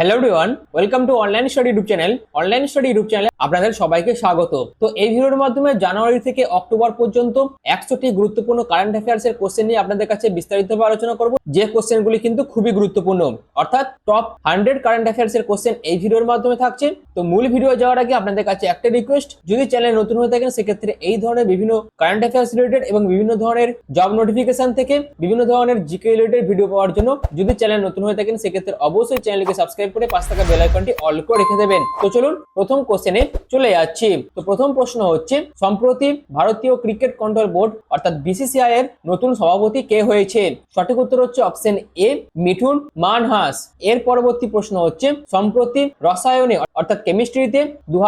Hello everyone welcome to online study YouTube channel online study YouTube চ্যানেলে আপনাদের সবাইকে স্বাগত। তো এই ভিডিওর মাধ্যমে জানুয়ারি থেকে অক্টোবর পর্যন্ত একশোটি গুরুত্বপূর্ণ কারেন্ট অ্যাফেয়ার্স এর কোশ্চেন নিয়ে আপনাদের কাছে বিস্তারিতভাবে আলোচনা করব। যে কোশ্চেনগুলি কিন্তু খুবই গুরুত্বপূর্ণ। অর্থাৎ টপ হান্ড্রেড কারেন্ট অ্যাফেয়ার্স এর কোশ্চেন এই ভিডিওর মাধ্যমে থাকছে। তো মূল ভিডিও যাওয়ার আগে আপনাদের কাছে একটা রিকোয়েস্ট যদি চ্যানেল নতুন হয়ে থাকেন, সেক্ষেত্রে এই ধরনের বিভিন্ন কারেন্ট অ্যাফেয়ার্স রিলেটেড এবং বিভিন্ন ধরনের জব নোটিফিকেশন থেকে বিভিন্ন ধরনের জিকে রিলেটেড ভিডিও পাওয়ার জন্য যদি চ্যানেল নতুন হয়ে থাকেন, সেক্ষেত্রে অবশ্যই চ্যানেলকে সাবস্ক্রাইব করে পাঁচ টাকা বেল আইকনটি অল করে রেখে দেবেন। তো চলুন প্রথম কোশ্চেনে চলে যাচ্ছি। তো প্রথম প্রশ্ন হচ্ছে, সম্প্রতি ভারতীয় ক্রিকেট কন্ট্রোল বোর্ড অর্থাৎ বিসিসিআই এর নতুন সভাপতি কে হয়েছে? সঠিক উত্তর হচ্ছে অপশন এ মিঠুন মানহাস। এর পরবর্তী প্রশ্ন হচ্ছে, সম্প্রতি রসায়নে অর্থাৎ কেমিস্ট্রিতে দু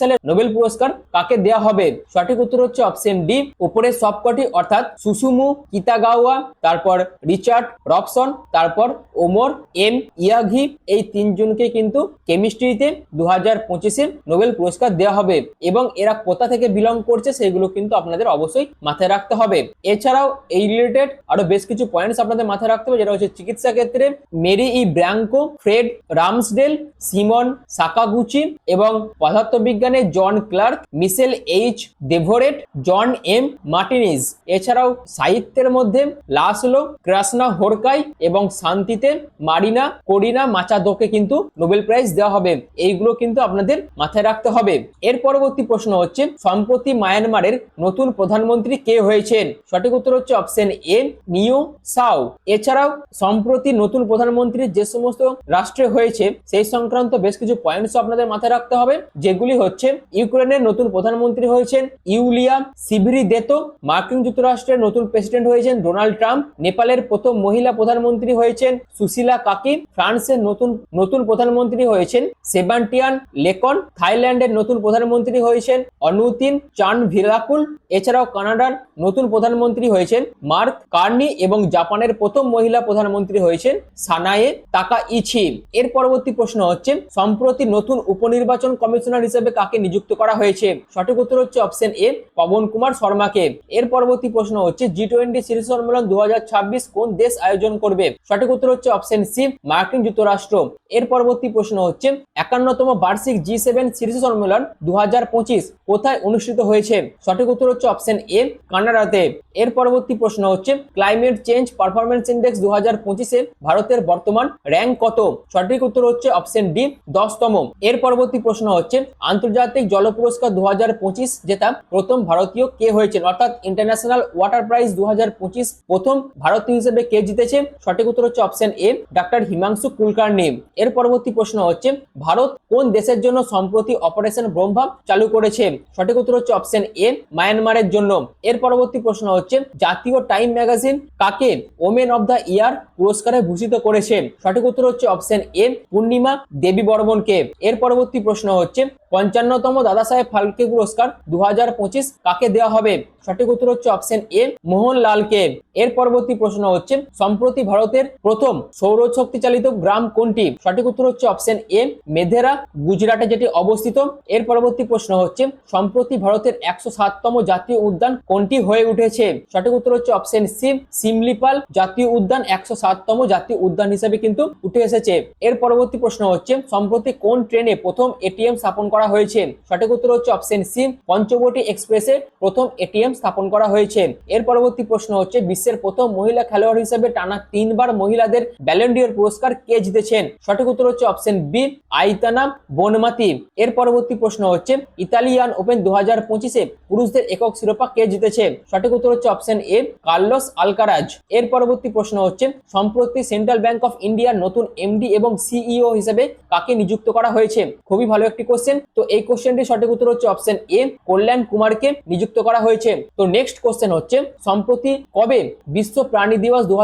সালে নোবেল পুরস্কার কাকে দেওয়া হবে? সঠিক উত্তর হচ্ছে অপশন ডি উপরের সবকটি অর্থাৎ সুসুমু কিতাগাওয়া, তারপর রিচার্ড রবসন, তারপর ওমর এম ইয়াঘি এই তিনজনকে কিন্তু কেমিস্ট্রিতে দু হাজার পঁচিশে নোবেল পুরস্কার দেওয়া হবে এবং এরা কোথা থেকে বিলং করছে সেগুলো কিন্তু আপনাদের অবশ্যই মাথায় রাখতে হবে। এছাড়াও এই রিলেটেড আরও বেশ কিছু পয়েন্টস আপনাদের মাথায় রাখতে হবে, যেটা হচ্ছে চিকিৎসা ক্ষেত্রে Mary E Brunkow Fred Ramsdell Shimon Sakaguchi এবং পদার্থবিজ্ঞানে John Clarke Michel H Devoret John M Martinis এছাড়াও সাহিত্যের মধ্যে লাসলো ক্রাসনা হোরকাই এবং শান্তিতে মারিনা করিনা মাচাদোকে কিন্তু নোবেল প্রাইজ দেওয়া হবে। এইগুলো কিন্তু আপনাদের মাথায় রাখতে হবে। এর পরবর্তী প্রশ্ন হচ্ছে, সম্প্রতি মায়ানমারের নতুন প্রধানমন্ত্রী কে হয়েছেন? সঠিক উত্তর হচ্ছে অপশন এ নিউ সাও। এছাড়াও, সম্প্রতি নতুন প্রধানমন্ত্রী যে সমস্ত রাষ্ট্রে হয়েছে, সেই সংক্রান্ত বেশ কিছু পয়েন্টস আপনাদের মাথায় রাখতে হবে, যেগুলি হচ্ছে, ইউক্রেনের নতুন প্রধানমন্ত্রী হয়েছেন ইউলিয়া সিভিরি দেতো মার্কিন যুক্তরাষ্ট্রের নতুন প্রেসিডেন্ট হয়েছেন ডোনাল্ড ট্রাম্প, নেপালের প্রথম মহিলা প্রধানমন্ত্রী হয়েছেন সুশীলা কাকি, ফ্রান্সের নতুন নতুন প্রধানমন্ত্রী হয়েছেন সেবান্টিয়ান লেকন। থাইল্যান্ডের নতুন প্রধানমন্ত্রী হয়েছেন অনুতিন চান ভিরাকুল এছাড়াও কানাডার নতুন প্রধানমন্ত্রী হয়েছেন মার্ক কার্নি এবং জাপানের প্রথম মহিলা প্রধানমন্ত্রী হয়েছেন সানায়ে তাকা ইছি এর পরবর্তী প্রশ্ন হচ্ছে, সম্প্রতি নতুন উপনির্বাচন কমিশনার হিসেবে কাকে নিযুক্ত করা হয়েছে? সঠিক উত্তর হচ্ছে অপশন এ, পবন কুমার শর্মাকে। এর পরবর্তী প্রশ্ন হচ্ছে জি টোয়েন্টি শীর্ষ সম্মেলন দু হাজার ছাব্বিশ কোন দেশ আয়োজন করবে? সঠিক উত্তর হচ্ছে অপশন সি, মার্কিন যুক্তরাষ্ট্র। এর পরবর্তী প্রশ্ন হচ্ছে, একান্নতম বার্ষিক জি সেভেন শীর্ষ সম্মেলন দু হাজার পঁচিশ কোথায় অনুষ্ঠিত হয়েছে? সঠিক উত্তর হচ্ছে অপশন এ কানাডাতে এর পরবর্তী প্রশ্ন হচ্ছে ক্লাইমেট চেঞ্জ পারফরমেন্স ইন্ডেক্স দু হাজার পঁচিশে ভারতের বর্তমান র্যাঙ্ক কত? সঠিক উত্তর হচ্ছে অপশন ডি দশতম। এর পরবর্তী প্রশ্ন হচ্ছে, আন্তর্জাতিক জল পুরস্কার দু হাজার পঁচিশ জেতা প্রথম ভারতীয় কে হয়েছেন? অর্থাৎ ইন্টারন্যাশনাল ওয়াটার প্রাইজ দু হাজার পঁচিশ প্রথম ভারতীয় হিসেবে কে জিতেছে? সঠিক উত্তর হচ্ছে option A doctor Himanshu Kulkarni. এর পরবর্তী প্রশ্ন হচ্ছে, ভারত কোন দেশের জন্য সম্প্রতি অপারেশন ব্রহ্মা চালু করেছে? সঠিক উত্তর হচ্ছে অপশন এ মায়ানমারের জন্য। এর পরবর্তী প্রশ্ন হচ্ছে, জাতীয় টাইম ম্যাগাজিন কাকে ওমেন অব দ্য ইয়ার পুরস্কারে ভূষিত করেছে? সঠিক উত্তর হচ্ছে অপশন এ পূর্ণিমা দেবী বর্মনকে। এর পরবর্তী প্রশ্ন হচ্ছে, পঞ্চান্নতম দাদা সাহেব ফালকে পুরস্কার দু হাজার পঁচিশ কাকে দেওয়া হবে? সঠিক উত্তর হচ্ছে অপশন এ মোহনলালকে। এর পরবর্তী প্রশ্ন হচ্ছে, সম্প্রতি ভারতের প্রথম সৌরশক্তি চালিত গ্রাম কোনটি? সঠিক উত্তর হচ্ছে অপশন এ মেধেরা, গুজরাটে যেটি অবস্থিত। এর পরবর্তী প্রশ্ন হচ্ছে, সম্প্রতি ভারতের একশো সাততম জাতীয় উদ্যান কোনটি হয়ে উঠেছে? সঠিক উত্তর হচ্ছে অপশন সি সিমলিপাল জাতীয় উদ্যান একশো সাততম জাতীয় উদ্যান হিসেবে কিন্তু উঠে এসেছে। এর পরবর্তী প্রশ্ন হচ্ছে, সম্প্রতি কোন ট্রেনে প্রথম এটিএম স্থাপন করা হয়েছে? সঠিক উত্তর হচ্ছে অপশন সি পঞ্চবটি এক্সপ্রেসে প্রথম এটিএম স্থাপন করা হয়েছে। এর পরবর্তী প্রশ্ন হচ্ছে, বিশ্বের প্রথম মহিলা খেলোয়াড় হিসেবে টানা তিনবার মহিলাদের ব্যালেন্ডিয়র পুরস্কার কে জিতেছেন? সঠিক উত্তর হচ্ছে অপশন বি আইতানা বনমাতি। এর পরবর্তী প্রশ্ন হচ্ছে, ইতালিয়ান ওপেন দু হাজার পঁচিশে পুরুষদের একক শিরোপা কে জিতেছে? সঠিক উত্তর হচ্ছে অপশন এ কার্লোস আলকারাজ। এর পরবর্তী প্রশ্ন হচ্ছে, সম্প্রতি সেন্ট্রাল ব্যাংক অফ ইন্ডিয়ার নতুন এমডি এবং সিইও হিসেবে কাকে নিযুক্ত করা হয়েছে? খুবই ভালো একটি কোশ্চেন তো এই কোশ্চেনটি সঠিক উত্তর হচ্ছে অপশন এ কল্যাণ কুমারকে নিযুক্ত করা হয়েছে। তো নেক্সট কোশ্চেন হচ্ছে, সম্প্রতি কবে বিশ্ব প্রাণী দিবস দু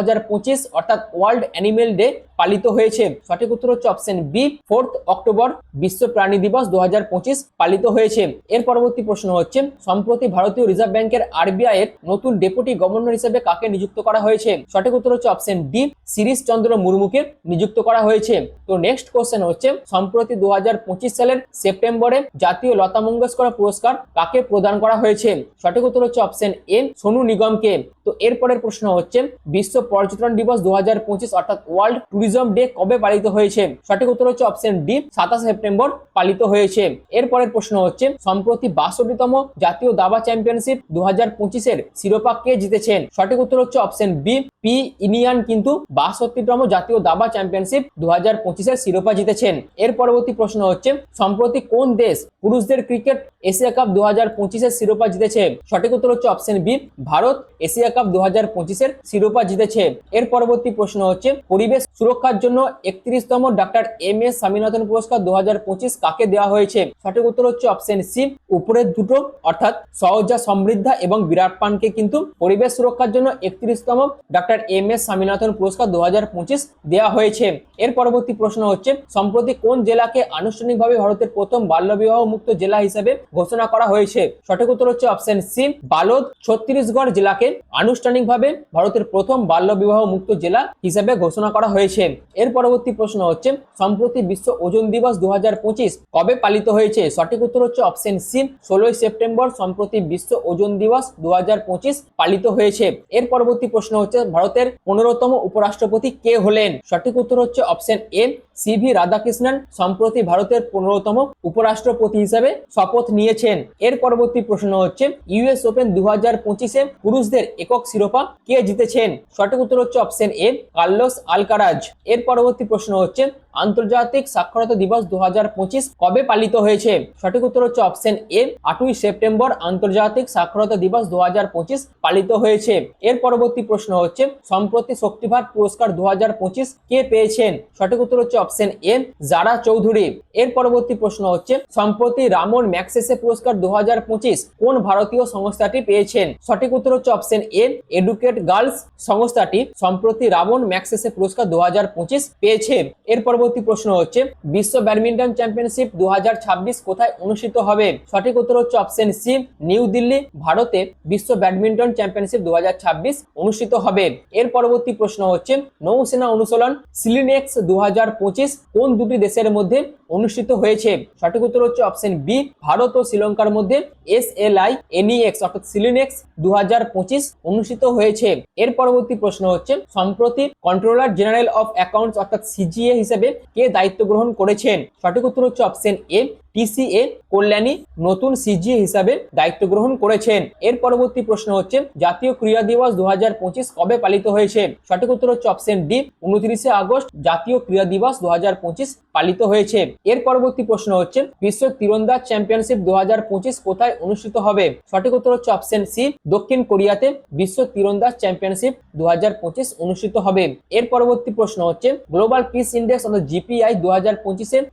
অর্থাৎ ওয়ার্ল্ড অ্যানিমেল ডে পালিত হয়েছে? সঠিক উত্তর হচ্ছে অপশন বি ফোর্থ অক্টোবর বিশ্ব প্রাণী দিবস দু পালিত হয়েছে। এর পরবর্তী প্রশ্ন হচ্ছে, সম্প্রতি ভারতীয় রিজার্ভ ব্যাংকের আরবিআই এর নতুন ডেপুটি গভর্নর হিসেবে কাকে নিযুক্ত করা হয়েছে? সঠিক উত্তর হচ্ছে অপশন ডি শিরিশ চন্দ্র মুর্মুকে নিযুক্ত করা হয়েছে। তো নেক্সট কোশ্চেন হচ্ছে, সম্প্রতি দু হাজার পঁচিশ সালের সেপ্টেম্বরে জাতীয় লতা মঙ্গেশকর পুরস্কার কাকে প্রদান করা হয়েছে? সঠিক উত্তর হচ্ছে অপশন এ সোনু নিগমকে। তো এরপরের প্রশ্ন হচ্ছে, বিশ্ব পর্যটন দিবস দু অর্থাৎ ওয়ার্ল্ড ট্যুরিজম ডে কবে পালিত হয়েছে? সঠিক উত্তর হচ্ছে অপশন ডি, সাতাশ সেপ্টেম্বর পালিত হয়েছে। এরপরের প্রশ্ন হচ্ছে, সম্প্রতি বাষট্টিতম জাতীয় দাবা চ্যাম্পিয়নশিপ দু হাজার পঁচিশের শিরোপা কে জিতেছেন? সঠিক উত্তর হচ্ছে অপশন বি, পি ইনিয়ান কিন্তু বাষট্টিতম জাতীয় দাবা চ্যাম্পিয়নশিপ দু হাজার পঁচিশের শিরোপা জিতেছেন। এর পরবর্তী প্রশ্ন হচ্ছে, সম্প্রতি কোন দেশ পুরুষদের ক্রিকেট এশিয়া কাপ দু হাজার পঁচিশের শিরোপা জিতেছে? সঠিক উত্তর হচ্ছে option B Bharat Asia cup দু হাজার পঁচিশের শিরোপা জিতেছে। এর পরবর্তী প্রশ্ন হচ্ছে, পরিবেশ সুরক্ষার জন্য একত্রিশতম ডাক্তার এম এস স্বামীনাথন পুরস্কার দু হাজার পঁচিশ কাকে দেওয়া হয়েছে? সঠিক উত্তর হচ্ছে অপশন সি উপরের দুটো, অর্থাৎ সহজা সমৃদ্ধা এবং বিরাট পানকে কিন্তু পরিবেশ সুরক্ষার জন্য একত্রিশতম ডাক্তার এম এস স্বামীনাথন পুরস্কার দু হাজার পঁচিশ দেওয়া হয়েছে। এর পরবর্তী প্রশ্ন হচ্ছে, সম্প্রতি কোন জেলাকে আনুষ্ঠানিকভাবে ভারতের প্রথম বাল্যবিবাহ মুক্ত জেলা হিসেবে ঘোষণা করা হয়েছে? সঠিক উত্তর হচ্ছে অপশন সি বালোদ ছত্তিশগড় জেলাকে আনুষ্ঠানিকভাবে ভারতের প্রথম বাল্যবিবাহ মুক্ত জেলা হিসেবে ঘোষণা করা হয়েছে। এর পরবর্তী প্রশ্ন হচ্ছে, সম্প্রতি বিশ্ব ওজন দিবস দু কবে পালিত হয়েছে? সঠিক উত্তর হচ্ছে অপশন সি, ষোলোই সেপ্টেম্বর সম্প্রতি বিশ্ব ওজন দিবস দু পালিত হয়েছে। এর পরবর্তী প্রশ্ন হচ্ছে, ভারতের পনেরোতম উপরাষ্ট্রপতি কে হলেন? সঠিক উত্তর হচ্ছে option A, C V Radhakrishnan সম্প্রতি ভারতের পনেরোতম উপরাষ্ট্রপতি হিসেবে শপথ নিয়েছেন। এর পরবর্তী প্রশ্ন হচ্ছে, ইউএস ওপেন দু হাজার পঁচিশে পুরুষদের একক শিরোপা। কে জিতেছেন? সঠিক উত্তর হচ্ছে অপশন এ কার্লোস আলকারাজ। এর পরবর্তী প্রশ্ন হচ্ছে, আন্তর্জাতিক সাক্ষরতা দিবস দু কবে পালিত হয়েছে? সঠিক উত্তর হচ্ছে অপশন এ আটই সেপ্টেম্বর আন্তর্জাতিক সাক্ষরতা দিবস দু পালিত হয়েছে। এর পরবর্তী প্রশ্ন হচ্ছে, সম্প্রতি শক্তিভার পুরস্কার দু হাজার পঁচিশ কে পেয়েছেন? সঠিক উত্তর হচ্ছে অপশন এ জারা চৌধুরী। এর পরবর্তী প্রশ্ন হচ্ছে, সম্প্রতি রামন ম্যাক্সেসে পুরস্কার দু হাজার পঁচিশ কোন ভারতীয় সংস্থাটি পেয়েছেন। সঠিক উত্তর হচ্ছে অপশন এ এডুকেট গার্লস সংস্থাটি সম্প্রতি রামন ম্যাক্সেসে পুরস্কার দু পেয়েছে এর পরবর্তী প্রশ্ন হচ্ছে, বিশ্ব ব্যাডমিন্টন চ্যাম্পিয়নশিপ দু কোথায় অনুষ্ঠিত হবে? সঠিক উত্তর হচ্ছে অপশন সি, নিউ দিল্লি, ভারতে বিশ্ব ব্যাডমিন্টন চ্যাম্পিয়নশিপ দু অনুষ্ঠিত হবে। এর পরবর্তী প্রশ্ন হচ্ছে, নৌসেনা অনুশীলন সিলিনেক্স দু কোন দুটি দেশের মধ্যে অনুষ্ঠিত হয়েছে? সঠিক উত্তর হচ্ছে অপশন বি, ভারত ও শ্রীলঙ্কার মধ্যে, এস এল আই এনইএক্স অর্থাৎ সিলিনেক্স দু হাজার পঁচিশ অনুষ্ঠিত হয়েছে। এর পরবর্তী প্রশ্ন হচ্ছে, সম্প্রতি কন্ট্রোলার জেনারেল অফ অ্যাকাউন্টস অর্থাৎ সিজিএ হিসেবে কে দায়িত্ব গ্রহণ করেছেন? সঠিক উত্তর হচ্ছে অপশন এ। টিসিএ কল্যাণী নতুন সিজি হিসাবে দায়িত্ব গ্রহণ করেছেন। এর পরবর্তী প্রশ্ন হচ্ছে, জাতীয় ক্রীড়া দিবস দুহাজার পঁচিশ কবে পালিত হয়েছে? সঠিক উত্তর হচ্ছে অপশন ডি উনত্রিশে আগস্ট জাতীয় ক্রীড়া দিবস দুহাজার পঁচিশ পালিত হয়েছে। এর পরবর্তী প্রশ্ন হচ্ছে, বিশ্ব তীরন্দাজ চ্যাম্পিয়নশিপ দুহাজার পঁচিশ কোথায় অনুষ্ঠিত হবে? সঠিক উত্তর হচ্ছে অপশন সি দক্ষিণ কোরিয়াতে বিশ্ব তীরন্দাজ চ্যাম্পিয়নশিপ দু হাজার পঁচিশ অনুষ্ঠিত হবে। এর পরবর্তী প্রশ্ন হচ্ছে গ্লোবাল পিস ইন্ডেক্স অর্থাৎ জিপিআই দু হাজার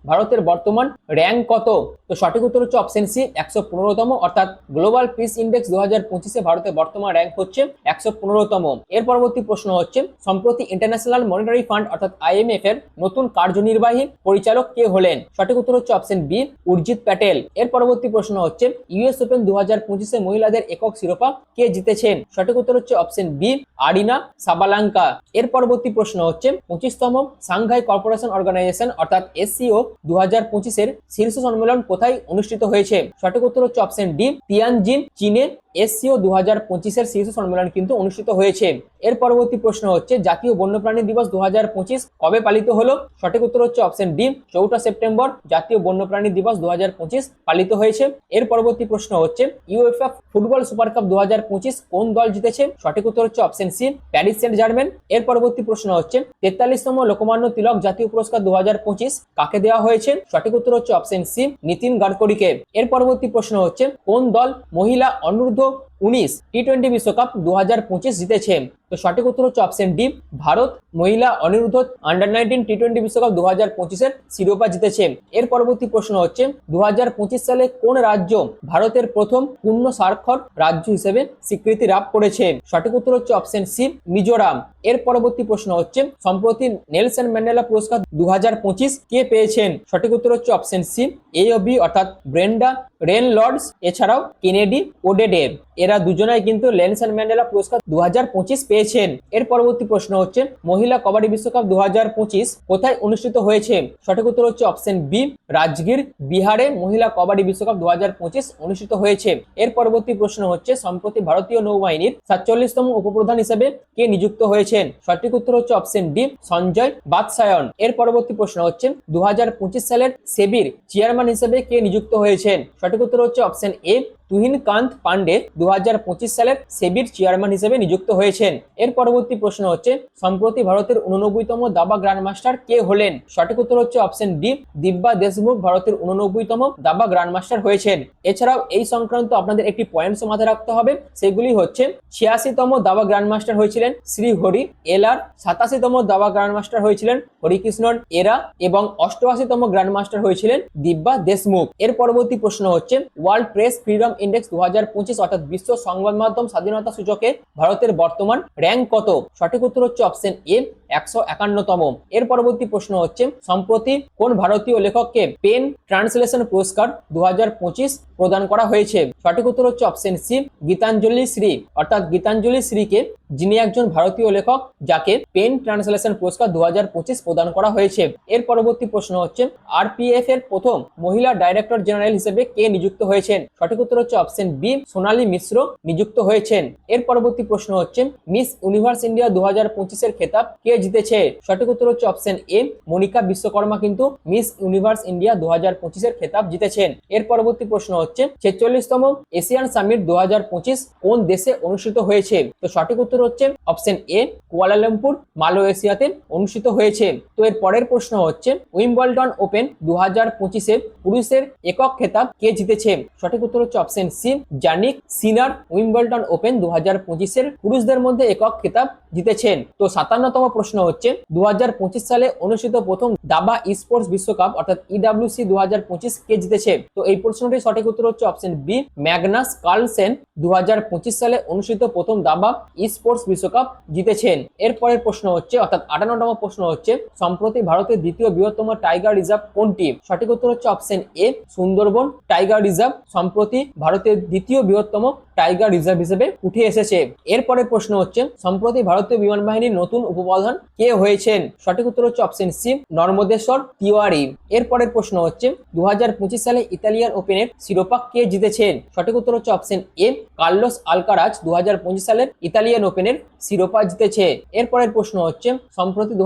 ভারতের বর্তমান র্যাঙ্ক কত? তো সঠিক উত্তর হচ্ছে অপশন সি একশো পনেরোতম। অর্থাৎ গ্লোবাল পিস ইন্ডেক্স দু হাজার পঁচিশে ভারতের বর্তমান র্যাঙ্ক হচ্ছে একশো পনেরোতম। এর পরবর্তী প্রশ্ন হচ্ছে, সম্প্রতি ইন্টারন্যাশনাল মনিটারি ফান্ড অর্থাৎ আইএমএফ এর নতুন কার্যনির্বাহী পরিচালক কে হলেন? সঠিক উত্তর হচ্ছে অপশন বি উর্জিত প্যাটেল। এর পরবর্তী প্রশ্ন হচ্ছে ইউএস ওপেন দু হাজার পঁচিশে মহিলাদের একক শিরোপা কে জিতেছেন? সঠিক উত্তর হচ্ছে অপশন বি আরিনা সাবালাঙ্কা। এর পরবর্তী প্রশ্ন হচ্ছে, পঁচিশতম সাংঘাই কর্পোরেশন অর্গানাইজেশন, অর্থাৎ এসসিও দু হাজার পঁচিশের শীর্ষ সম্মেলন কোথায় অনুষ্ঠিত হয়েছে? সঠিক উত্তর হচ্ছে অপশন ডি তিয়ানজিন চীনে এসসিও দু হাজার পঁচিশের শীর্ষ সম্মেলন কিন্তু অনুষ্ঠিত হয়েছে। এর পরবর্তী প্রশ্ন হচ্ছে, জাতীয় বন্যপ্রাণী দিবস দু হাজার পঁচিশ কবে পালিত হলো? সঠিক উত্তর হচ্ছে অপশন ডি চৌঠা সেপ্টেম্বর, জাতীয় বন্যপ্রাণী দিবস দু হাজার পঁচিশ পালিত হয়েছে। এর পরবর্তী প্রশ্ন হচ্ছে ইউএফএ ফুটবল সুপার কাপ দু হাজার পঁচিশ কোন দল জিতেছে? সঠিক উত্তর হচ্ছে option C Paris Saint Germain এর পরবর্তী প্রশ্ন হচ্ছে, তেতাল্লিশতম লোকমান্য তিলক জাতীয় পুরস্কার দু হাজার পঁচিশ কাকে দেওয়া হয়েছে? সঠিক উত্তর হচ্ছে অপশন সি নীতিন গাডকরিকে। এর পরবর্তী প্রশ্ন হচ্ছে, কোন দল মহিলা অনূর্ধ্ব algo উনিশ টি টোয়েন্টি বিশ্বকাপ দু হাজার পঁচিশ জিতেছে। তো সঠিক উত্তর হচ্ছে অপশন ডি ভারত, মহিলা Aniruddha under nineteen T twenty বিশ্বকাপ দু হাজার পঁচিশের শিরোপা জিতেছে। এর পরবর্তী প্রশ্ন হচ্ছে দু হাজার পঁচিশ সালে কোন রাজ্য ভারতের প্রথম পূর্ণ স্বাক্ষর রাজ্য হিসেবে স্বীকৃতি লাভ করেছে? সঠিক উত্তর হচ্ছে অপশন সি মিজোরাম। এর পরবর্তী প্রশ্ন হচ্ছে, সম্প্রতি নেলসন ম্যান্ডেলা পুরস্কার দু হাজার পঁচিশ কে পেয়েছেন? সঠিক উত্তর হচ্ছে option C A O B অর্থাৎ ব্রেন্ডা রেন লর্ডস এছাড়াও কেনেডি ওডেডেভ এরা এরা দুজনাই কিন্তু লেনসন ম্যান্ডেলা পুরস্কার দু পেয়েছেন। এর পরবর্তী প্রশ্ন হচ্ছে, মহিলা কবাডি বিশ্বকাপ দু কোথায় অনুষ্ঠিত হয়েছে? সঠিক উত্তর হচ্ছে অপশন বি, রাজগীর বিহারে মহিলা কবাডি বিশ্বকাপ দু অনুষ্ঠিত হয়েছে। এর পরবর্তী প্রশ্ন হচ্ছে, সম্প্রতি ভারতীয় নৌবাহিনীর সাতচল্লিশতম উপপ্রধান হিসেবে কে নিযুক্ত হয়েছেন? সঠিক উত্তর হচ্ছে অপশন ডি, সঞ্জয় বাদসায়ন এর পরবর্তী প্রশ্ন হচ্ছে দু হাজার পঁচিশ সালের সেবির চেয়ারম্যান হিসেবে কে নিযুক্ত হয়েছেন? সঠিক উত্তর হচ্ছে অপশন এ তুহিন কান্ত পান্ডে দু হাজার পঁচিশ সালের সেবির চেয়ারম্যান হিসেবে নিযুক্ত হয়েছেন। এর পরবর্তী প্রশ্ন হচ্ছে, সম্প্রতি ভারতের উননব্বইতম দাবা গ্র্যান্ডমাস্টার কে হলেন? সঠিক উত্তর হচ্ছে অপশন ডি, দিব্যা দেশমুখ ভারতের উননব্বইতম দাবা গ্র্যান্ডমাস্টার হয়েছেন। এছাড়াও এই সংক্রান্ত আপনাদের একটি পয়েন্টস মাথায় রাখতে হবে, সেগুলি হচ্ছে, ছিয়াশিতম দাবা গ্র্যান্ডমাস্টার হয়েছিলেন শ্রী হরি, এল আর, সাতাশিতম দাবা গ্র্যান্ডমাস্টার হয়েছিলেন হরিকৃষ্ণন এরা এবং অষ্টআশিতম গ্র্যান্ডমাস্টার হয়েছিলেন দিব্যা দেশমুখ। এর পরবর্তী প্রশ্ন হচ্ছে, ওয়ার্ল্ড প্রেস ফ্রিডম ইন্ডেক্স দু হাজার পঁচিশ অর্থাৎ বিশ্ব সংবাদ মাধ্যম স্বাধীনতা সূচকে ভারতের বর্তমান র্যাঙ্ক কত? সঠিক উত্তর হচ্ছে অপশন এ একশো একান্নতম। এর পরবর্তী প্রশ্ন হচ্ছে, সম্প্রতি কোন ভারতীয় লেখককে পেন ট্রান্সলেশন পুরস্কার দুহাজার পঁচিশ প্রদান করা হয়েছে? সঠিক উত্তর হচ্ছে অপশন সি, গীতাঞ্জলি শ্রী। অর্থাৎ গীতাঞ্জলি শ্রীকে যিনি একজন ভারতীয় লেখক, যাকে পেন ট্রান্সলেশন পুরস্কার দুহাজার পঁচিশ প্রদান করা হয়েছে। এর পরবর্তী প্রশ্ন হচ্ছে, আরপিএফ এর প্রথম মহিলা ডাইরেক্টর জেনারেল হিসেবে কে নিযুক্ত হয়েছেন? সঠিক উত্তর হচ্ছে অপশন বি, সোনালী মিশ্র নিযুক্ত হয়েছেন। এর পরবর্তী প্রশ্ন হচ্ছে, মিস ইউনিভার্স ইন্ডিয়া দু হাজার পঁচিশের খেতাব কে জিতেছে। সঠিক উত্তর হচ্ছে অপশন এ মনিকা বিশ্বকর্মা কিন্তু মিস ইউনিভার্স ইন্ডিয়া দু হাজার পঁচিশের খেতাব জিতেছেন। এর পরবর্তী প্রশ্ন হচ্ছে, ছেচল্লিশতম এশিয়ান সামিট দু হাজার পঁচিশ কোন দেশে অনুষ্ঠিত হয়েছে? তো সঠিক উত্তর হচ্ছে অপশন এ কুয়ালালামপুর, মালয়েশিয়াতে অনুষ্ঠিত হয়েছে। তো এর পরের প্রশ্ন হচ্ছে, উইম্বলডন ওপেন দু হাজার পঁচিশে পুরুষের একক খেতাব কে জিতেছে? সঠিক উত্তর হচ্ছে option C Jannik Sinner. Wimbledon open দু হাজার পঁচিশের পুরুষদের মধ্যে একক খেতাব জিতেছেন। তো সাতান্নতম প্রশ্ন হচ্ছে দু সালে অনুষ্ঠিত প্রথম দাবা স্পোর্টস বিশ্বকাপ, অর্থাৎ ইডাব্লিউসি দু হাজার পঁচিশ কে জিতেছে? তো এই প্রশ্নটির সঠিক উত্তর হচ্ছে অপশন বি ম্যাগনাস কার্লসেন দু সালে অনুষ্ঠিত প্রথম দাবা স্পোর্টস বিশ্বকাপ জিতেছেন। এরপরের প্রশ্ন হচ্ছে, অর্থাৎ আটান্নতম প্রশ্ন হচ্ছে, সম্প্রতি ভারতের দ্বিতীয় বৃহত্তম টাইগার রিজার্ভ কোনটি? সঠিক উত্তর হচ্ছে option A Sundarban. Tiger reserve সম্প্রতি ভারতের দ্বিতীয় বৃহত্তম টাইগার রিজার্ভ হিসেবে উঠে এসেছে। এরপরের প্রশ্ন হচ্ছে, সম্প্রতি ভারতীয় বিমান বাহিনীর নতুন উপপ্রধান কে হয়েছেন? সঠিক উত্তর হচ্ছে অপশন সি নর্মদেশ্বর তিওয়ারি। এরপরের প্রশ্ন হচ্ছে দু সালে ইতালিয়ান ওপেনের শিরোপা কে জিতেছেন? সঠিক উত্তর হচ্ছে অপশন এ কার্লোস আলকারাজ দু সালের ইতালিয়ান ওপেনের শিরোপা জিতেছে। এরপরের প্রশ্ন হচ্ছে, সম্প্রতি দু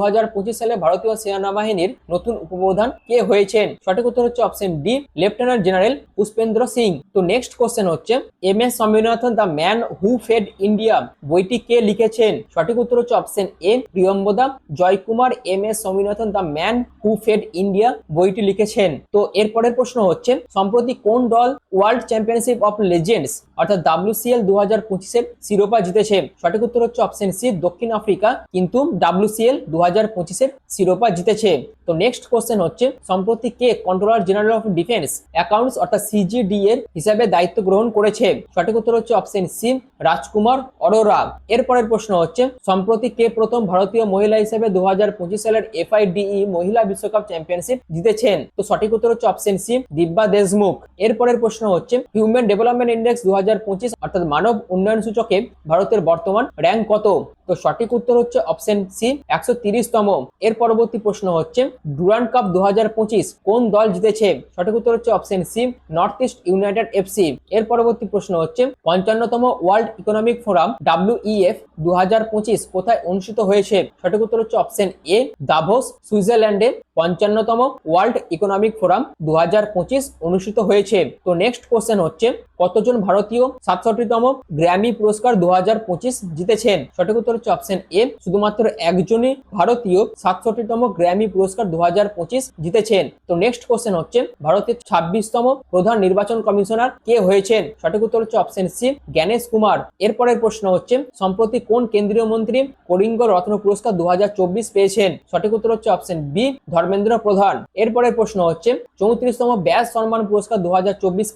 সালে ভারতীয় সেনাবাহিনীর নতুন উপপ্রধান কে হয়েছেন? সঠিক উত্তর হচ্ছে option D lieutenant general Pushpendra Singh. তো নেক্সট কোশ্চেন হচ্ছে M S Swaminathan the man who fed India বইটি কে লিখেছেন? সঠিক উত্তর হচ্ছে option A Priyambada Jayakumar M S Swaminathan the man who fed India বইটি লিখেছেন। তো এরপরের প্রশ্ন হচ্ছে, সম্প্রতি কোন দল ওয়ার্ল্ড চ্যাম্পিয়নশিপ অফ লেজেন্ডস অর্থাৎ ডাব্লিউসিএল দু হাজার পঁচিশের শিরোপা জিতেছে? সঠিক উত্তর হচ্ছে অপশন সি, দক্ষিণ আফ্রিকা। কিন্তু ডাব্লিউসিএল দু হাজার পঁচিশের শিরোপা জিতেছে। তো নেক্সট কোশ্চেন হচ্ছে, সম্প্রতি কে controller general of defence accounts অর্থাৎ সিজিডি এর হিসাবে দায়িত্ব গ্রহণ করেছে? সঠিক উত্তর হচ্ছে অপশন সি, রাজকুমার অরোরা। এরপরের প্রশ্ন হচ্ছে, সম্প্রতি কে প্রথম ভারতীয় মহিলা হিসেবে দু হাজার পঁচিশ সালের এফআইডিই মহিলা বিশ্বকাপ চ্যাম্পিয়নশিপ জিতেছেন। তো সঠিক উত্তর হচ্ছে অপশন সি দিব্যা দেশমুখ। এরপরের প্রশ্ন হচ্ছে হিউম্যান ডেভেলপমেন্ট ইন্ডেক্স দু হাজার পঁচিশ, অর্থাৎ মানব উন্নয়ন সূচকে ভারতের বর্তমান র্যাঙ্ক কত? তো সঠিক উত্তর হচ্ছে অপশন সি একশো তম এর পরবর্তী প্রশ্ন হচ্ছে ডুরান্ড কাপ দু হাজার পঁচিশ কোন দল জিতেছে? সঠিক উত্তর হচ্ছে option C North East United FC এর পরবর্তী প্রশ্ন হচ্ছে, পঞ্চান্নতম ওয়ার্ল্ড ইকোনমিক ফোরাম ডাব্লিউইএফ দু হাজার পঁচিশ কোথায় অনুষ্ঠিত হয়েছে? সঠিক উত্তর হচ্ছে অপশন এ দাভোস সুইজারল্যান্ডে পঞ্চান্নতম ওয়ার্ল্ড ইকোনমিক ফোরাম দুহাজার পঁচিশ অনুষ্ঠিত হয়েছে। তো নেক্সট কোশ্চেন হচ্ছে, কতজন ভারতীয় সাতষট্টিতম গ্র্যামি পুরস্কার দুহাজার পঁচিশ জিতেছেন সঠিক উত্তর হচ্ছে অপশন এ শুধুমাত্র একজনই ভারতীয় সাতষট্টিতম গ্র্যামি পুরস্কার দুহাজার পঁচিশ জিতেছেন তো নেক্সট কোশ্চেন হচ্ছে, ভারতের ছাব্বিশতম প্রধান নির্বাচন কমিশনার কে হয়েছেন? সঠিক উত্তর হচ্ছে অপশন সি জ্ঞানেশ কুমার এরপরের প্রশ্ন হচ্ছে, সম্প্রতি কোন কেন্দ্রীয় মন্ত্রী কলিঙ্গ রত্ন পুরস্কার পুরস্কার দু পেয়েছেন। সঠিক উত্তর হচ্ছে অপশন বি ধর্মেন্দ্র প্রধান। এরপরের প্রশ্ন হচ্ছে, চৌত্রিশতম ব্যাস সম্মান পুরস্কার দু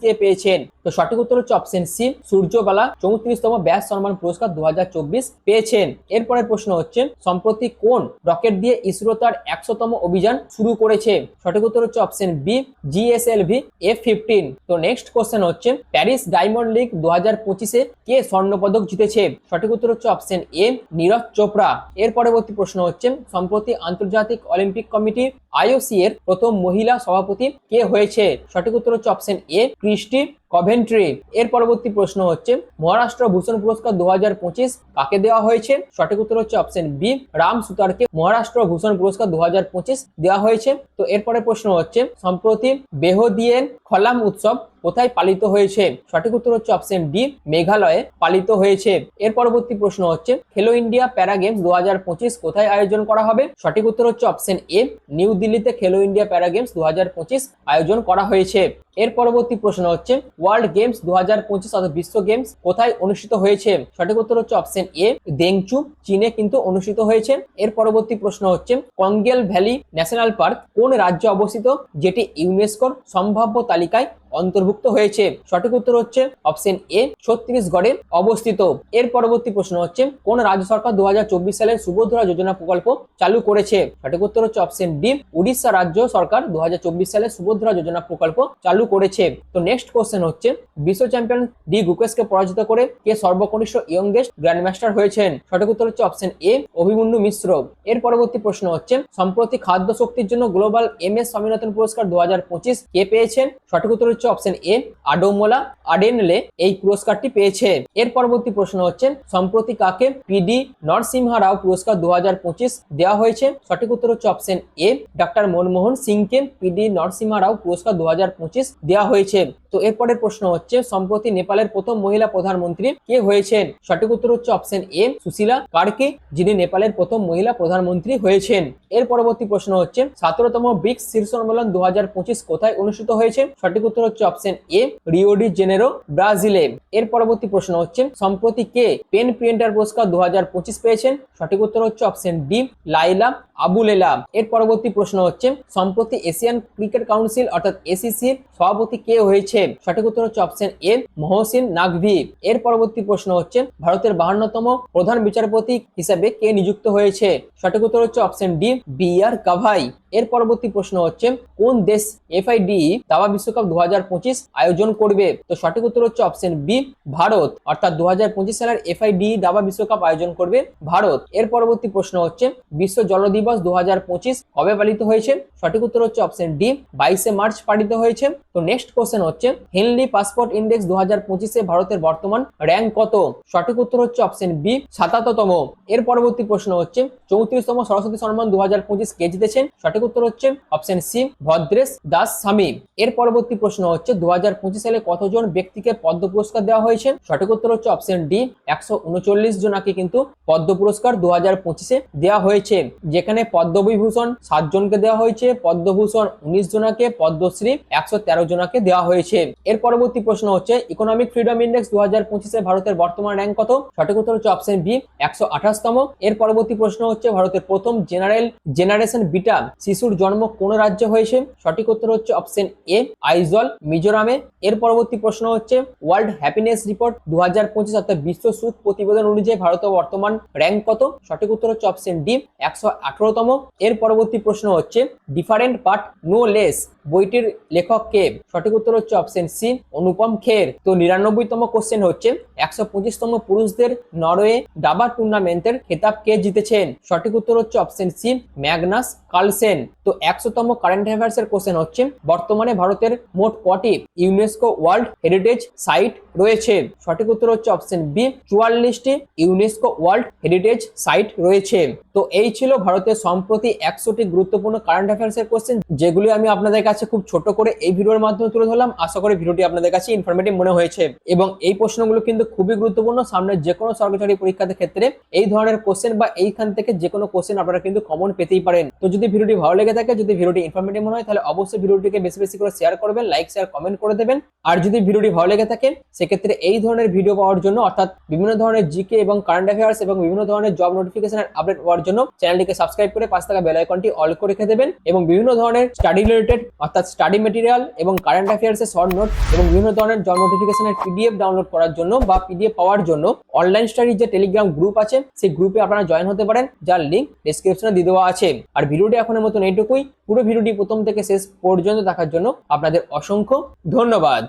কে পেয়েছেন? তো সঠিক উত্তর হচ্ছে অপশন সি সূর্যবালা। চৌত্রিশতম ব্যাস সম্মান পুরস্কার দু পেয়েছেন। এরপরের প্রশ্ন হচ্ছে, সম্প্রতি কোন রকেট দিয়ে ইসরো তার একশোতম অভিযান শুরু করেছে? সঠিক উত্তর হচ্ছে option B GSLV F fifteen তো নেক্সট কোশ্চেন হচ্ছে, প্যারিস ডায়মন্ড লিগ দু হাজার পঁচিশে কে স্বর্ণপদক জিতেছে? সঠিক উত্তর হচ্ছে অপশন এ নীরজ চোপড়া। এর পরবর্তী প্রশ্ন হচ্ছে সম্প্রতি আন্তর্জাতিক অলিম্পিক কমিটি আইওসি এর প্রথম মহিলা সভাপতি কে হয়েছে? সঠিক উত্তর হচ্ছে অপশন এ ক্রিস্টি কভেন্ট্রি এর পরবর্তী প্রশ্ন হচ্ছে, মহারাষ্ট্র ভূষণ পুরস্কার দু হাজার পঁচিশ কাকে দেওয়া হয়েছে? সঠিক উত্তর হচ্ছে অপশন বি রাম সুতারকে মহারাষ্ট্র ভূষণ পুরস্কার দু হাজার পঁচিশ দেওয়া হয়েছে। তো এরপরে প্রশ্ন হচ্ছে, সম্প্রতি বেহদিয়েন খলাম উৎসব কোথায় পালিত হয়েছে? সঠিক উত্তর হচ্ছে অপশন ডি মেঘালয়ে পালিত হয়েছে। এর পরবর্তী প্রশ্ন হচ্ছে, খেলো ইন্ডিয়া প্যারা গেমস দু হাজার পঁচিশ কোথায় আয়োজন করা হবে? সঠিক উত্তর হচ্ছে অপশন এ নিউ দিল্লিতে খেলো ইন্ডিয়া প্যারা গেমস দু হাজার পঁচিশ আয়োজন করা হয়েছে। এর পরবর্তী প্রশ্ন হচ্ছে ওয়ার্ল্ড গেমস দু হাজার পঁচিশ অর্থাৎ বিশ্ব গেমস কোথায় অনুষ্ঠিত হয়েছে? সঠিক উত্তর হচ্ছে অপশন এ দেংচু চীনে কিন্তু অনুষ্ঠিত হয়েছে। এর পরবর্তী প্রশ্ন হচ্ছে কঙ্গেল ভ্যালি ন্যাশনাল পার্ক কোন রাজ্যে অবস্থিত? যেটি ইউনেস্কোর সম্ভাব্য তালিকায় অন্তর্ভুক্ত হয়েছে। সঠিক উত্তর হচ্ছে অপশন এ, ছত্তিশগড়ে অবস্থিত। এর পরবর্তী প্রশ্ন হচ্ছে, কোন রাজ্য সরকার দু সালের সুভদ্রা যোজনা প্রকল্প চালু করেছে? সঠিক উত্তর হচ্ছে অপশন ডি উড়িষ্যা রাজ্য সরকার দু সালের সুভদ্রা যোজনা প্রকল্প চালু করেছে। তো নেক্সট কোশ্চেন হচ্ছে, বিশ্ব চ্যাম্পিয়ন ডি গুকেশকে পরাজিত করে কে সর্বকনিষ্ঠ ইয়ংগেস্ট গ্র্যান্ডমাস্টার হয়েছেন? সঠিক উত্তর হচ্ছে অপশন এ, অভিমন্যু মিশ্র। এর পরবর্তী প্রশ্ন হচ্ছে, সম্প্রতি খাদ্য শক্তির জন্য গ্লোবাল এম এস স্বামীনাথন পুরস্কার দু হাজার পঁচিশ কে পেয়েছেন? সঠিক উত্তর হচ্ছে অপশন এ আডোমোলা, আডেনলে এই পুরস্কারটি পেয়েছে। এর পরবর্তী প্রশ্ন হচ্ছে, সম্প্রতি কাকে পিডি নরসিংহা রাও পুরস্কার দু হাজার পঁচিশ দেওয়া হয়েছে? সঠিক উত্তর হচ্ছে অপশন এ ডাক্তার মনমোহন সিংকে পিডি নরসিংহা রাও পুরস্কার দু হাজার পঁচিশ দেওয়া হয়েছে। তো এরপরের প্রশ্ন হচ্ছে, সম্প্রতি নেপালের প্রথম মহিলা প্রধানমন্ত্রী কে হয়েছেন? সঠিক উত্তর হচ্ছে অপশন এ সুশীলা কার্কে, যিনি নেপালের প্রথম মহিলা প্রধানমন্ত্রী হয়েছেন। এর পরবর্তী প্রশ্ন হচ্ছে, সতেরোতম ব্রিক্স শীর্ষ সম্মেলন দু হাজার পঁচিশ কোথায় অনুষ্ঠিত হয়েছে? সঠিক উত্তর হচ্ছে অপশন এ রিওডি জেনেরো, ব্রাজিলে। এর পরবর্তী প্রশ্ন হচ্ছে, সম্প্রতি কে পেন প্রিন্টার পুরস্কার দু হাজার পঁচিশ পেয়েছেন? সঠিক উত্তর হচ্ছে অপশন ডি লাইলা আবুলেলা। এর পরবর্তী প্রশ্ন হচ্ছে, সম্প্রতি এশিয়ান ক্রিকেট কাউন্সিল অর্থাৎ এসিসির সভাপতি কে হয়েছে? সঠিক উত্তর হচ্ছে অপশন এ, মহসিন নাকভি এর পরবর্তী প্রশ্ন হচ্ছে, ভারতের বাহান্নতম প্রধান বিচারপতি হিসাবে কে নিযুক্ত হয়েছে? সঠিক উত্তর হচ্ছে option D, B R Gavai. এর পরবর্তী প্রশ্ন হচ্ছে, কোন দেশ এফআইডি দাবা বিশ্বকাপ দু আয়োজন করবে? তো সঠিক উত্তর হচ্ছে অপশন বি, ভারত। অর্থাৎ দু সালের এফআইডি দাবা বিশ্বকাপ আয়োজন করবে ভারত। এর পরবর্তী প্রশ্ন হচ্ছে, বিশ্ব জল দিবস দু হাজার পঁচিশ কবে পালিত হয়েছে? সঠিক উত্তর হচ্ছে অপশন ডি, বাইশে মার্চ পালিত হয়েছে। তো নেক্সট কোশ্চেন হচ্ছে হেনলি পাসপোর্ট ইন্ডেক্স দু হাজার ভারতের বর্তমান র্যাঙ্ক কত? সঠিক উত্তর হচ্ছে অপশন বি সাতাত্তম এর পরবর্তী প্রশ্ন হচ্ছে, চৌত্রিশতম সরস্বতী সম্মান দু হাজার পঁচিশ কে জিতেছেন? সঠিক উত্তর হচ্ছে অপশন সি, ভদ্রেশ দাস স্বামী। এর পরবর্তী প্রশ্ন হচ্ছে দু হাজার পঁচিশ সালে কতজন ব্যক্তিকে পদ্ম পুরস্কার দেওয়া হয়েছে? সঠিক উত্তর হচ্ছে অপশন ডি, একশো উনচল্লিশ জনাকে কিন্তু পদ্ম পুরস্কার দু হাজার পঁচিশে দেওয়া হয়েছে, যেখানে পদ্মবিভূষণ সাত জনকে দেওয়া হয়েছে, পদ্মভূষণ উনিশ জনাকে, পদ্মশ্রী একশো তেরো জনাকে দেওয়া হয়েছে। এর পরবর্তী প্রশ্ন হচ্ছে ইকোনমিক ফ্রিডম ইন্ডেক্স দু হাজার পঁচিশে ভারতের বর্তমান র্যাঙ্ক কত? সঠিক উত্তর হচ্ছে অপশন বি একশো আঠাশতম। এর পরবর্তী প্রশ্ন হচ্ছে, ভারতের প্রথম জেনারেল জেনারেশন বিটা শিশুর জন্ম কোন রাজ্যে হয়েছে? সঠিক উত্তর হচ্ছে অপশন এ আইজল, মিজোরামে। এর পরবর্তী প্রশ্ন হচ্ছে ওয়ার্ল্ড হ্যাপিনেস রিপোর্ট দু হাজার পঁচিশ অর্থাৎ বিশ্ব সুখ প্রতিবেদন অনুযায়ী ভারতের বর্তমান র্যাঙ্ক কত? সঠিক উত্তর হচ্ছে অপশন ডি একশো আঠারোতম। এর পরবর্তী প্রশ্ন হচ্ছে ডিফারেন্ট পার্ট নো লেস বইটির লেখক কে? সঠিক উত্তর হচ্ছে অপশন সি অনুপম খের। তো নিরানব্বইতম কোশ্চেন হচ্ছে, একশো পঁচিশতম পুরুষদের নরওয়ে দাবা টুর্নামেন্টের খেতাব কে জিতেছেন? সঠিক উত্তর হচ্ছে অপশন সি ম্যাগনাস কার্লসেন। তো একশোতম কারেন্ট অ্যাফেয়ার্স এর কোশ্চেন হচ্ছে, বর্তমানে ভারতের মোট কটি ইউনেস্কো ওয়ার্ল্ড হেরিটেজ সাইট রয়েছে? সঠিক উত্তর হচ্ছে অপশন বি চুয়াল্লিশটি ইউনেস্কো ওয়ার্ল্ড হেরিটেজ সাইট রয়েছে। তো এই ছিল ভারতের সম্প্রতি একশোটি গুরুত্বপূর্ণ কারেন্ট অ্যাফেয়ার্স এর কোশ্চেন যেগুলি আমি আপনাদের কাছে খুব ছোট করে এই ভিডিওর মাধ্যমে তুলে ধরলাম। আশা করি ভিডিওটি আপনাদের কাছে ইনফরমেটিভ মনে হয়েছে। এবং এই প্রশ্নগুলো কিন্তু খুবই গুরুত্বপূর্ণ, সামনে যে কোনো সরকারি পরীক্ষার ক্ষেত্রে এই ধরনের কোশ্চেন বা এইখান থেকে যে কোনো কোশ্চেন আপনারা কিন্তু কমন পেতেই পারেন। তো যদি ভিডিওটি ভালো লেগে থাকে থাকে যদি ভিডিওটি ইনফরমেটিভ মনে হয়, তাহলে অবশ্যই ভিডিওটিকে বেশি বেশি করে শেয়ার করবেন লাইক শেয়ার কমেন্ট করে দেবেন। আর যদি ভিডিওটি ভালো লেগে থাকে, সেক্ষেত্রে এই ধরনের ভিডিও পাওয়ার জন্য, অর্থাৎ বিভিন্ন ধরনের জিকে এবং কারেন্ট অ্যাফেয়ার্স এবং বিভিন্ন ধরনের জব নোটিফিকেশন আপডেট পাওয়ার জন্য চ্যানেলটিকে সাবস্ক্রাইব করে পাঁচ টাকা বেল আইকনটি অল করে রেখে দেবেন এবং বিভিন্ন ধরনের স্টাডি রিলেটেড অর্থাৎ স্টাডি মেটেরিয়াল এবং কারেন্ট অ্যাফেয়ার্স এর শর্ট নোট এবং বিভিন্ন ধরনের জব নোটিফিকেশনের পিডিএফ ডাউনলোড করার জন্য বা পিডিএফ পাওয়ার জন্য অনলাইন স্টাডির যে টেলিগ্রাম গ্রুপ আছে, সেই গ্রুপে আপনারা জয়েন হতে পারেন, যার লিঙ্ক ডিসক্রিপশনে দিয়ে দেওয়া আছে। আর ভিডিওটি এখনের মতন এইটুকুই পুরো ভিডিওটি প্রথম থেকে শেষ পর্যন্ত দেখার জন্য আপনাদের অসংখ্য ধন্যবাদ।